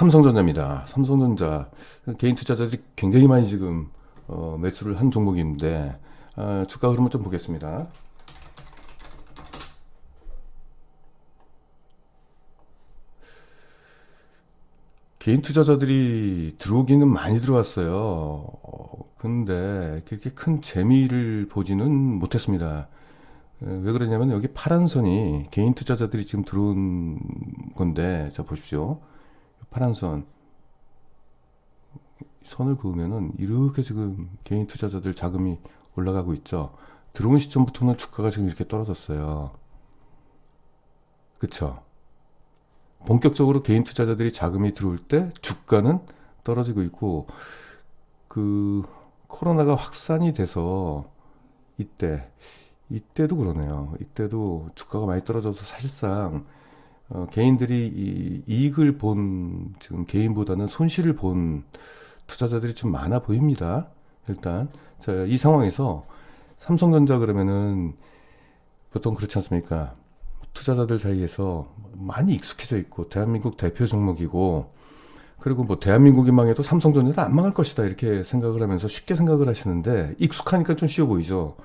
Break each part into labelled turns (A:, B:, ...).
A: 삼성전자입니다. 삼성전자 개인 투자자들이 굉장히 많이 지금 어, 매수를 한 종목인데 아, 주가 흐름을 좀 보겠습니다. 개인 투자자들이 들어오기는 많이 들어왔어요. 어, 근데 그렇게 큰 재미를 보지는 못했습니다. 에, 왜 그러냐면 여기 파란 선이 개인 투자자들이 지금 들어온 건데 자 보십시오. 파란 선 선을 그으면은 이렇게 지금 개인 투자자들 자금이 올라가고 있죠. 들어온 시점부터는 주가가 지금 이렇게 떨어졌어요. 그쵸? 본격적으로 개인 투자자들이 자금이 들어올 때 주가는 떨어지고 있고 그 코로나가 확산이 돼서 이때 이때도 그러네요. 이때도 주가가 많이 떨어져서 사실상 어, 개인들이 이 이익을 본 지금 개인보다는 손실을 본 투자자들이 좀 많아 보입니다. 일단 자, 이 상황에서 삼성전자 그러면은 보통 그렇지 않습니까? 투자자들 사이에서 많이 익숙해져 있고 대한민국 대표 종목이고 그리고 뭐 대한민국이 망해도 삼성전자는 안 망할 것이다 이렇게 생각을 하면서 쉽게 생각을 하시는데 익숙하니까 좀 쉬워 보이죠.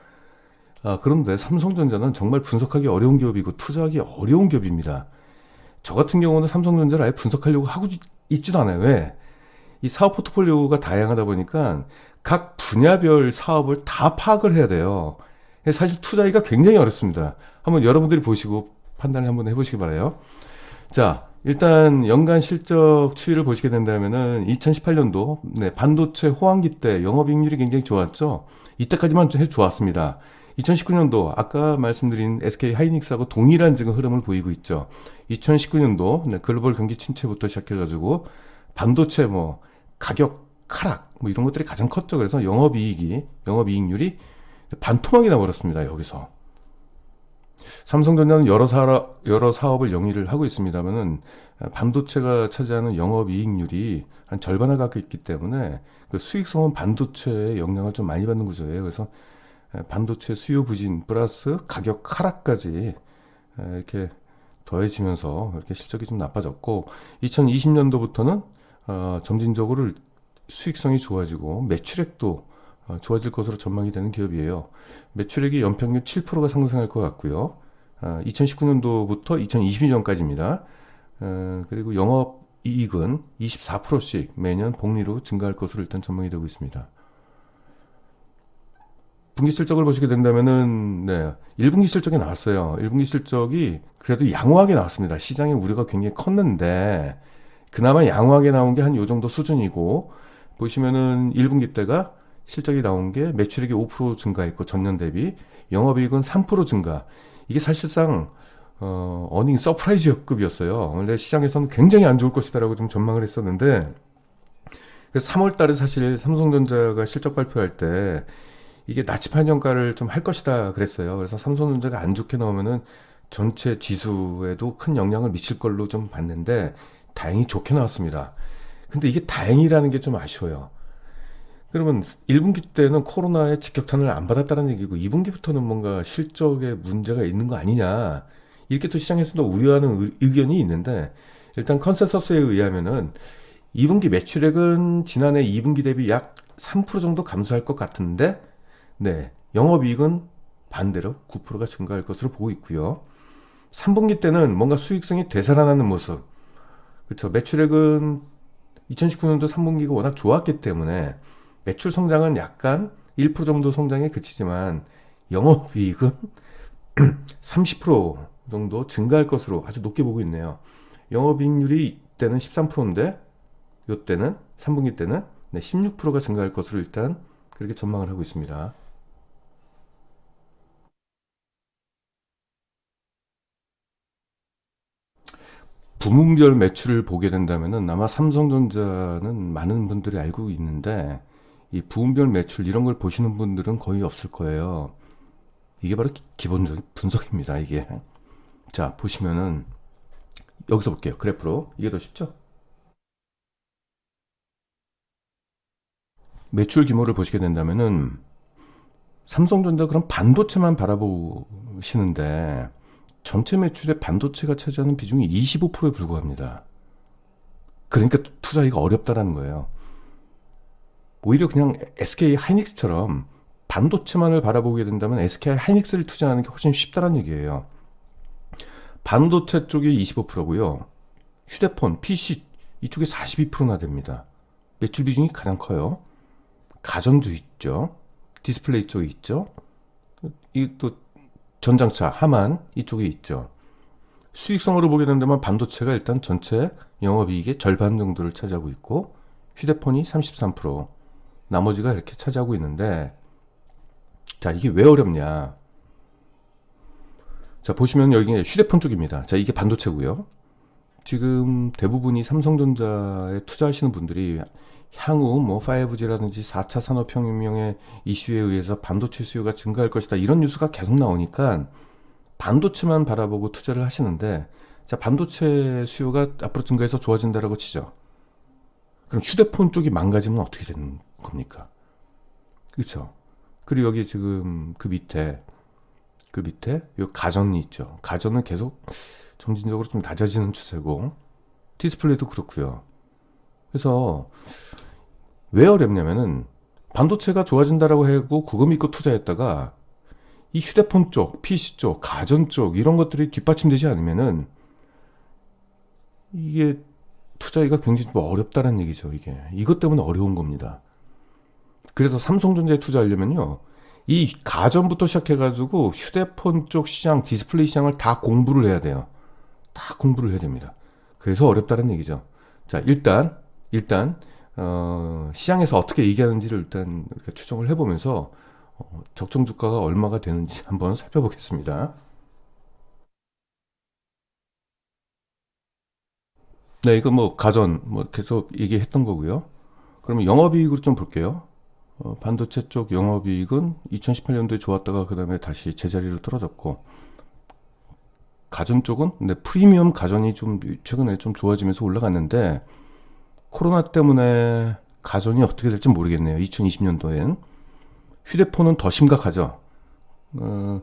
A: 아, 그런데 삼성전자는 정말 분석하기 어려운 기업이고 투자하기 어려운 기업입니다. 저 같은 경우는 삼성전자를 아예 분석하려고 하고 있지도 않아요. 왜? 이 사업 포트폴리오가 다양하다 보니까 각 분야별 사업을 다 파악을 해야 돼요. 사실 투자하기가 굉장히 어렵습니다. 한번 여러분들이 보시고 판단을 한번 해보시기 바라요. 자, 일단 연간 실적 추이를 보시게 된다면은 2018년도 네, 반도체 호황기 때 영업이익률이 굉장히 좋았죠. 이때까지만 해 좋았습니다. 2019년도 아까 말씀드린 SK 하이닉스하고 동일한 지금 흐름을 보이고 있죠. 2019년도 네, 글로벌 경기 침체부터 시작해가지고 반도체 뭐 가격 하락 뭐 이런 것들이 가장 컸죠. 그래서 영업이익이 영업이익률이 반토막이 나버렸습니다. 여기서 삼성전자는 여러 사 여러 사업을 영위를 하고 있습니다만은 반도체가 차지하는 영업이익률이 한 절반에 가까이 있기 때문에 그 수익성은 반도체의 영향을 좀 많이 받는 구조예요. 그래서 반도체 수요 부진 플러스 가격 하락까지 이렇게 더해지면서 이렇게 실적이 좀 나빠졌고 2020년도부터는 어, 점진적으로 수익성이 좋아지고 매출액도 어, 좋아질 것으로 전망이 되는 기업이에요. 매출액이 연평균 7%가 상승할 것 같고요. 어, 2019년도부터 2022년까지입니다. 어, 그리고 영업 이익은 24%씩 매년 복리로 증가할 것으로 일단 전망이 되고 있습니다. 분기 실적을 보시게 된다면은 네, 1분기 실적이 나왔어요. 1분기 실적이 그래도 양호하게 나왔습니다. 시장의 우려가 굉장히 컸는데 그나마 양호하게 나온 게 한 요 정도 수준이고 보시면은 1분기 때가 실적이 나온 게 매출액이 5% 증가했고 전년 대비 영업이익은 3% 증가. 이게 사실상 어, 어닝 서프라이즈급이었어요. 원래 시장에서는 굉장히 안 좋을 것이다라고 좀 전망을 했었는데 그래서 3월 달에 사실 삼성전자가 실적 발표할 때 이게 나치판 평가를 좀 할 것이다 그랬어요. 그래서 삼성전자가 안 좋게 나오면은 전체 지수에도 큰 영향을 미칠 걸로 좀 봤는데 다행히 좋게 나왔습니다. 근데 이게 다행이라는 게 좀 아쉬워요. 그러면 1분기 때는 코로나의 직격탄을 안 받았다는 얘기고 2분기부터는 뭔가 실적에 문제가 있는 거 아니냐 이렇게 또 시장에서도 우려하는 의견이 있는데 일단 컨센서스에 의하면은 2분기 매출액은 지난해 2분기 대비 약 3% 정도 감소할 것 같은데 네 영업이익은 반대로 9%가 증가할 것으로 보고 있고요. 3분기 때는 뭔가 수익성이 되살아나는 모습 그렇죠 매출액은 2019년도 3분기가 워낙 좋았기 때문에 매출 성장은 약간 1% 정도 성장에 그치지만 영업이익은 30% 정도 증가할 것으로 아주 높게 보고 있네요. 영업이익률이 이때는 13%인데 이때는 3분기 때는 네, 16%가 증가할 것으로 일단 그렇게 전망을 하고 있습니다. 부문별 매출을 보게 된다면은 아마 삼성전자는 많은 분들이 알고 있는데 이 부문별 매출 이런 걸 보시는 분들은 거의 없을 거예요. 이게 바로 기본적인 분석입니다. 이게 자 보시면은 여기서 볼게요. 그래프로 이게 더 쉽죠? 매출 규모를 보시게 된다면은 삼성전자 그럼 반도체만 바라보시는데 전체 매출의 반도체가 차지하는 비중이 25%에 불과합니다. 그러니까 투자하기가 어렵다라는 거예요. 오히려 그냥 SK 하이닉스처럼 반도체만을 바라보게 된다면 SK 하이닉스를 투자하는 게 훨씬 쉽다는 얘기예요. 반도체 쪽이 25%고요. 휴대폰, PC 이쪽에 42%나 됩니다. 매출 비중이 가장 커요. 가전도 있죠. 디스플레이 쪽에 있죠. 이또 전장차, 하만 이쪽에 있죠. 수익성으로 보게 된다면 반도체가 일단 전체 영업이익의 절반 정도를 차지하고 있고 휴대폰이 33%, 나머지가 이렇게 차지하고 있는데 자, 이게 왜 어렵냐? 자, 보시면 여기 휴대폰 쪽입니다. 자, 이게 반도체고요. 지금 대부분이 삼성전자에 투자하시는 분들이 향후 뭐 5G라든지 4차 산업혁명의 이슈에 의해서 반도체 수요가 증가할 것이다. 이런 뉴스가 계속 나오니까 반도체만 바라보고 투자를 하시는데 자, 반도체 수요가 앞으로 증가해서 좋아진다라고 치죠. 그럼 휴대폰 쪽이 망가지면 어떻게 되는 겁니까? 그렇죠? 그리고 여기 지금 그 밑에 그 밑에 요 가전이 있죠. 가전은 계속 점진적으로 좀 낮아지는 추세고 디스플레이도 그렇고요. 그래서 왜 어렵냐면은 반도체가 좋아진다라고 하고 그거 믿고 투자했다가 이 휴대폰 쪽, PC 쪽, 가전 쪽 이런 것들이 뒷받침되지 않으면은 이게 투자하기가 굉장히 좀 어렵다는 얘기죠. 이게 이것 때문에 어려운 겁니다. 그래서 삼성전자에 투자하려면요. 이 가전부터 시작해가지고 휴대폰 쪽 시장, 디스플레이 시장을 다 공부를 해야 돼요. 다 공부를 해야 됩니다. 그래서 어렵다는 얘기죠. 자, 일단, 일단, 어, 시장에서 어떻게 얘기하는지를 일단 추정을 해보면서 어, 적정 주가가 얼마가 되는지 한번 살펴보겠습니다. 네, 이거 뭐 가전 뭐 계속 얘기했던 거고요. 그러면 영업이익으로 좀 볼게요. 어, 반도체 쪽 영업이익은 2018년도에 좋았다가 그 다음에 다시 제자리로 떨어졌고 가전 쪽은 네, 프리미엄 가전이 좀 최근에 좀 좋아지면서 올라갔는데 코로나 때문에 가전이 어떻게 될지 모르겠네요. 2020년도엔 휴대폰은 더 심각하죠. 어,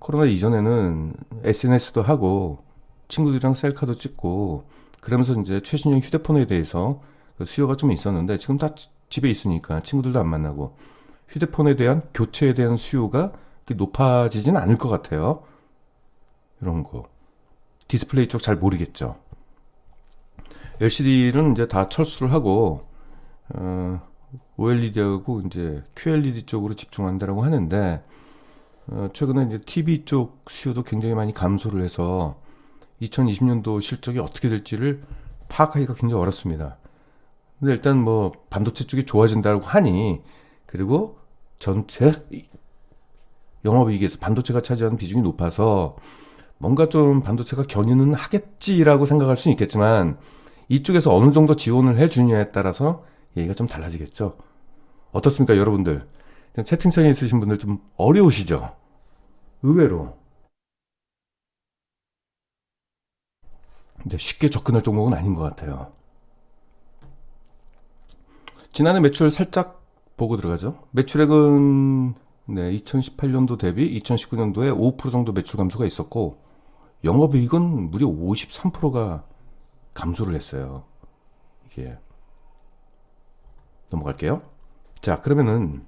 A: 코로나 이전에는 SNS도 하고 친구들이랑 셀카도 찍고 그러면서 이제 최신형 휴대폰에 대해서 그 수요가 좀 있었는데 지금 다 집에 있으니까 친구들도 안 만나고 휴대폰에 대한 교체에 대한 수요가 높아지진 않을 것 같아요. 이런 거. 디스플레이 쪽 잘 모르겠죠. LCD는 이제 다 철수를 하고, 어, OLED하고 이제 QLED 쪽으로 집중한다라고 하는데, 어, 최근에 이제 TV 쪽 수요도 굉장히 많이 감소를 해서 2020년도 실적이 어떻게 될지를 파악하기가 굉장히 어렵습니다. 근데 일단 뭐 반도체 쪽이 좋아진다고 하니 그리고 전체 영업이익에서 반도체가 차지하는 비중이 높아서 뭔가 좀 반도체가 견인은 하겠지라고 생각할 수는 있겠지만 이쪽에서 어느 정도 지원을 해주느냐에 따라서 얘기가 좀 달라지겠죠. 어떻습니까, 여러분들? 채팅창에 있으신 분들 좀 어려우시죠? 의외로. 근데 쉽게 접근할 종목은 아닌 것 같아요. 지난해 매출 살짝 보고 들어가죠. 매출액은 네, 2018년도 대비 2019년도에 5% 정도 매출 감소가 있었고 영업이익은 무려 53%가 감소를 했어요. 이게 넘어갈게요. 자, 그러면은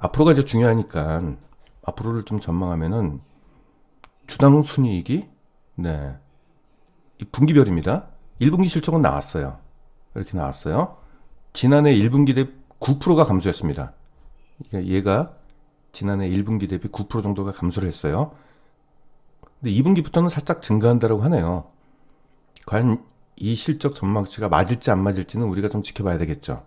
A: 앞으로가 이제 중요하니까 앞으로를 좀 전망하면은 주당 순이익이 네. 이 분기별입니다. 1분기 실적은 나왔어요. 이렇게 나왔어요. 지난해 1분기 대비 9%가 감소했습니다. 그러니까 얘가 지난해 1분기 대비 9% 정도가 감소를 했어요. 근데 2분기부터는 살짝 증가한다고 하네요. 과연 이 실적 전망치가 맞을지 안 맞을지는 우리가 좀 지켜봐야 되겠죠.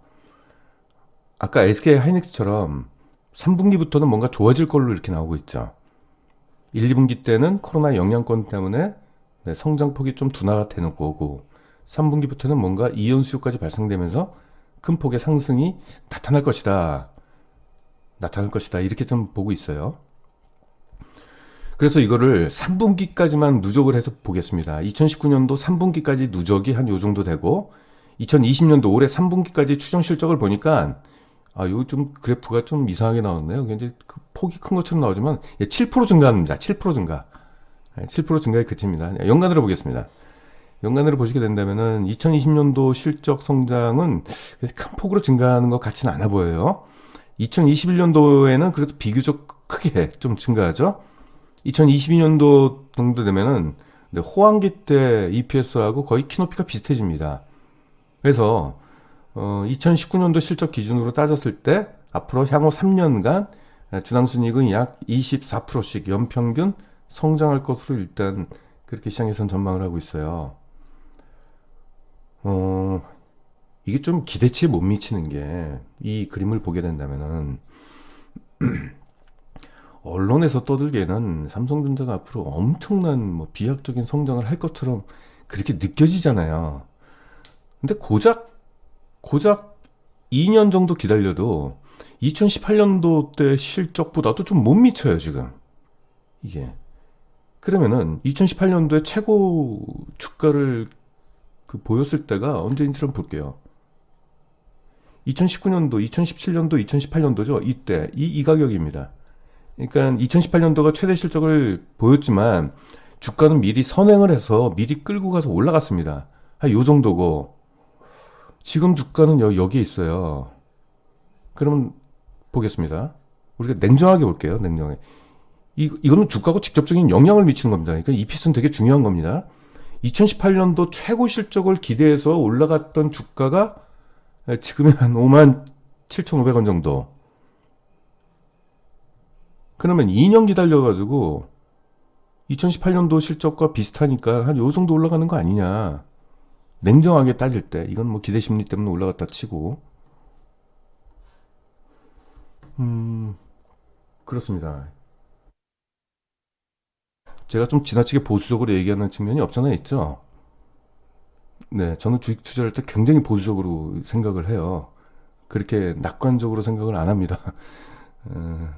A: 아까 SK 하이닉스처럼 3분기부터는 뭔가 좋아질 걸로 이렇게 나오고 있죠. 1, 2분기 때는 코로나 영향권 때문에 네, 성장폭이 좀 둔화가 되는 거고 3분기부터는 뭔가 이연 수요까지 발생되면서 큰 폭의 상승이 나타날 것이다. 나타날 것이다. 이렇게 좀 보고 있어요. 그래서 이거를 3분기까지만 누적을 해서 보겠습니다. 2019년도 3분기까지 누적이 한 요 정도 되고 2020년도 올해 3분기까지 추정 실적을 보니까 아, 요 좀 그래프가 좀 이상하게 나왔네요. 굉장히 그 폭이 큰 것처럼 나오지만 7% 증가합니다. 7% 증가. 7% 증가에 그칩니다. 연간으로 보겠습니다. 연간으로 보시게 된다면은 2020년도 실적 성장은 큰 폭으로 증가하는 것 같지는 않아 보여요. 2021년도에는 그래도 비교적 크게 좀 증가하죠. 2022년도 정도 되면은 네, 호황기 때 EPS하고 거의 키높이가 비슷해집니다. 그래서 어, 2019년도 실적 기준으로 따졌을 때 앞으로 향후 3년간 주당순이익은 약 24%씩 연평균 성장할 것으로 일단 그렇게 시장에선 전망을 하고 있어요. 어, 이게 좀 기대치에 못 미치는 게 이 그림을 보게 된다면은 언론에서 떠들기에는 삼성전자가 앞으로 엄청난 뭐 비약적인 성장을 할 것처럼 그렇게 느껴지잖아요. 근데 고작 고작 2년 정도 기다려도 2018년도 때 실적보다도 좀 못 미쳐요, 지금. 이게. 그러면은 2018년도에 최고 주가를 그 보였을 때가 언제인지 한번 볼게요. 2019년도, 2017년도, 2018년도죠. 이때 이, 이 가격입니다. 그러니까 2018년도가 최대 실적을 보였지만 주가는 미리 선행을 해서 미리 끌고 가서 올라갔습니다. 한 요 정도고 지금 주가는 여, 여기에 있어요. 그러면 보겠습니다. 우리가 냉정하게 볼게요. 냉정하게. 이, 이거는 주가고 직접적인 영향을 미치는 겁니다. 그러니까 이 피스는 되게 중요한 겁니다. 2018년도 최고 실적을 기대해서 올라갔던 주가가 지금의 한 5만 7,500원 정도. 그러면 2년 기다려가지고 2018년도 실적과 비슷하니까 한 요 정도 올라가는 거 아니냐. 냉정하게 따질 때 이건 뭐 기대 심리 때문에 올라갔다 치고 음 그렇습니다. 제가 좀 지나치게 보수적으로 얘기하는 측면이 없잖아 있죠. 네, 저는 주식 투자할 때 굉장히 보수적으로 생각을 해요. 그렇게 낙관적으로 생각을 안 합니다. 어,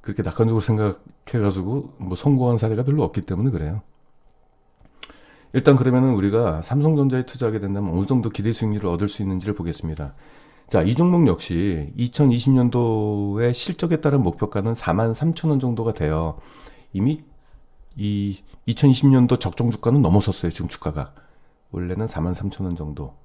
A: 그렇게 낙관적으로 생각해가지고 뭐 성공한 사례가 별로 없기 때문에 그래요. 일단 그러면은 우리가 삼성전자에 투자하게 된다면 어느 정도 기대 수익률을 얻을 수 있는지를 보겠습니다. 자, 이 종목 역시 2020년도의 실적에 따른 목표가는 4만 3천 원 정도가 돼요. 이미 이 2020년도 적정 주가는 넘어섰어요. 지금 주가가. 원래는 4만 3천 원 정도.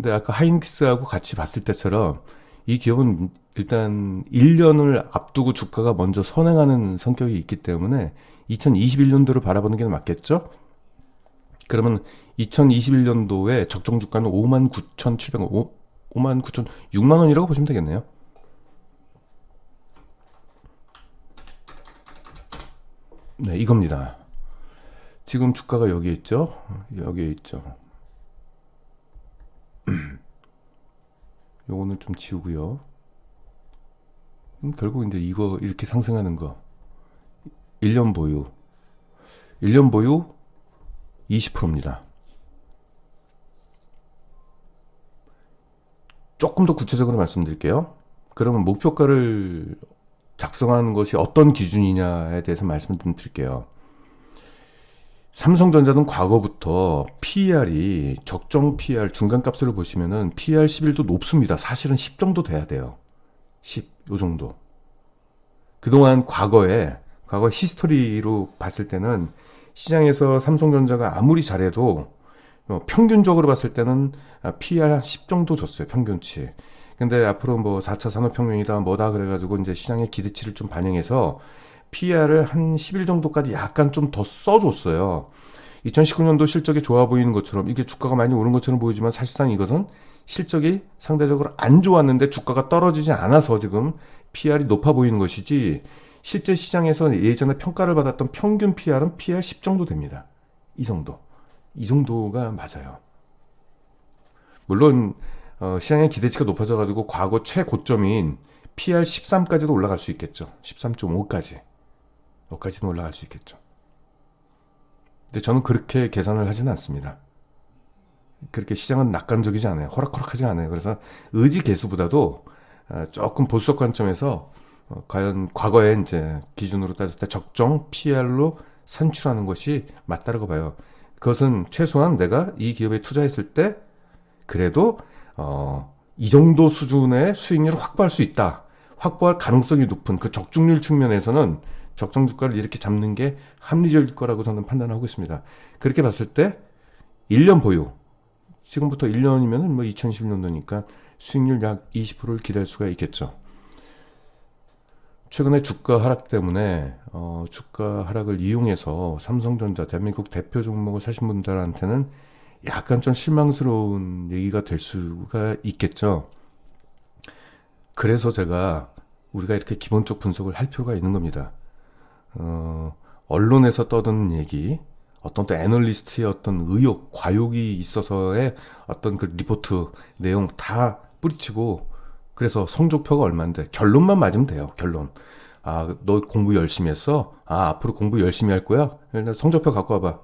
A: 근데 아까 하이닉스하고 같이 봤을 때처럼 이 기업은 일단 1년을 앞두고 주가가 먼저 선행하는 성격이 있기 때문에 2021년도를 바라보는 게 맞겠죠? 그러면 2021년도에 적정 주가는 59,700원, 5만 9천, 6만 원이라고 보시면 되겠네요. 네, 이겁니다. 지금 주가가 여기에 있죠? 여기에 있죠. 요거는 좀 지우고요. 음, 결국 이제 이거 이렇게 상승하는 거 1년 보유 1년 보유 20%입니다. 조금 더 구체적으로 말씀드릴게요. 그러면 목표가를 작성하는 것이 어떤 기준이냐에 대해서 말씀 좀 드릴게요. 삼성전자는 과거부터 PER이 적정 PER 중간 값을 보시면은 PER 11도 높습니다. 사실은 10 정도 돼야 돼요. 10, 요 정도. 그동안 과거에, 과거 히스토리로 봤을 때는 시장에서 삼성전자가 아무리 잘해도 어, 평균적으로 봤을 때는 PER 한 10 정도 줬어요. 평균치. 근데 앞으로 뭐 4차 산업혁명이다 뭐다 그래가지고 이제 시장의 기대치를 좀 반영해서 PER을 한 10일 정도까지 약간 좀 더 써줬어요. 2019년도 실적이 좋아 보이는 것처럼 이게 주가가 많이 오른 것처럼 보이지만 사실상 이것은 실적이 상대적으로 안 좋았는데 주가가 떨어지지 않아서 지금 PR이 높아 보이는 것이지 실제 시장에서 예전에 평가를 받았던 평균 PR은 PR 10 정도 됩니다. 이 정도. 이 정도가 맞아요. 물론 어, 시장의 기대치가 높아져 가지고 과거 최고점인 PR 13까지도 올라갈 수 있겠죠. 13.5까지. 여기까지는 올라갈 수 있겠죠. 근데 저는 그렇게 계산을 하지는 않습니다. 그렇게 시장은 낙관적이지 않아요. 호락호락하지 않아요. 그래서 의지 개수보다도 어, 조금 보수적 관점에서 어, 과연 과거에 이제 기준으로 따질 때 적정 PR로 산출하는 것이 맞다라고 봐요. 그것은 최소한 내가 이 기업에 투자했을 때 그래도 어, 이 정도 수준의 수익률을 확보할 수 있다. 확보할 가능성이 높은 그 적중률 측면에서는 적정 주가를 이렇게 잡는 게 합리적일 거라고 저는 판단하고 있습니다. 그렇게 봤을 때 1년 보유. 지금부터 1년이면 뭐 2016년도니까 수익률 약 20%를 기대할 수가 있겠죠. 최근에 주가 하락 때문에 어, 주가 하락을 이용해서 삼성전자 대한민국 대표 종목을 사신 분들한테는 약간 좀 실망스러운 얘기가 될 수가 있겠죠. 그래서 제가 우리가 이렇게 기본적 분석을 할 필요가 있는 겁니다. 어, 언론에서 떠드는 얘기, 어떤 또 애널리스트의 어떤 의혹, 과욕이 있어서의 어떤 그 리포트 내용 다 뿌리치고 그래서 성적표가 얼마인데 결론만 맞으면 돼요. 결론. 아, 너 공부 열심히 했어? 아, 앞으로 공부 열심히 할 거야? 일단 성적표 갖고 와봐.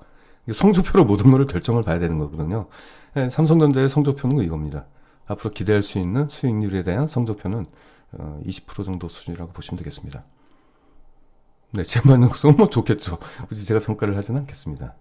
A: 성적표로 모든 거를 결정을 봐야 되는 거거든요. 예, 삼성전자의 성적표는 이겁니다. 앞으로 기대할 수 있는 수익률에 대한 성적표는 어, 20% 정도 수준이라고 보시면 되겠습니다. 네, 제 반응은 뭐 좋겠죠. 굳이 제가 평가를 하지는 않겠습니다.